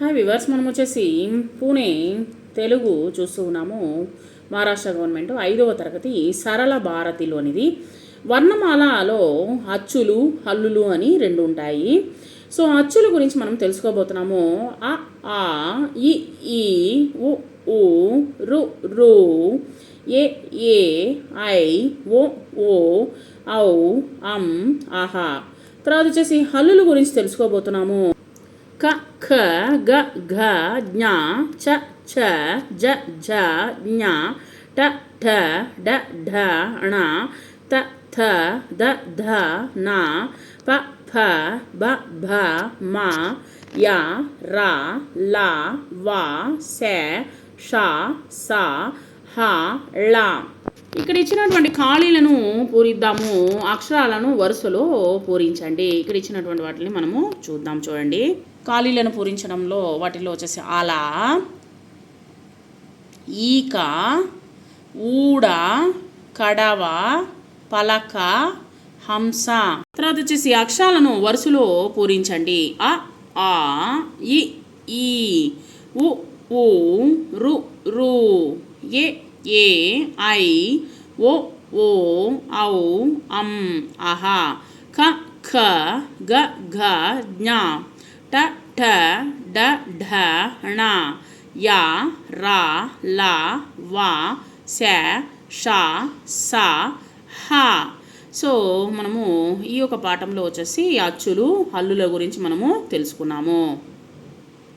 Hi viewers మనం వచ్చేసి పూణే తెలుగు చూస్తూ ఉన్నాము. మహారాష్ట్ర గవర్నమెంట్ ఐదవ తరగతి సరళ భారతిలోనిది. వర్ణమాలలో అచ్చులు హల్లులు అని రెండు ఉంటాయి. సో అచ్చుల గురించి మనం తెలుసుకోబోతున్నాము. అ ఆ ఇ ఈ ఉ ఊ రు రు ఏ ఏ ఐ ఓ ఓ ఔ అం ఆహా తర్వాత వచ్చేసి హల్లుల గురించి తెలుసుకోబోతున్నాము. క ఖ గ ఘ జ్ఞ చ ఛ జ ఝ జ్ఞ ట ఠ డ ఢ ణ త థ ద ధ న ప ఫ బ భ మ య ర ల వ శ ష స హ ళ ఇక్కడ ఇచ్చినటువంటి ఖాళీలను పూరిద్దాము అక్షరాలను వరుసలో పూరించండి. ఇక్కడ ఇచ్చినటువంటి వాటిని మనము చూద్దాం చూడండి. ఖాళీలను పూరించడంలో వాటిలో వచ్చేసి అలా ఈక ఊడ కడవ పలక హంస. తర్వాత వచ్చేసి అక్షరాలను వరుసలో పూరించండి. అ ఆ ఇ ఈ ఉ ఊ రు రు ఏ ఏ ఐ ఓ ఓ ఔ అం అహ ఖ ఖ గ ఘ జ్ఞ ట ఠ డ ఢ ణ య ర ల వ శ ష స హ. సో మనము ఈ యొక్క పాఠంలో వచ్చేసి అచ్చులు హల్లుల గురించి మనము తెలుసుకున్నాము.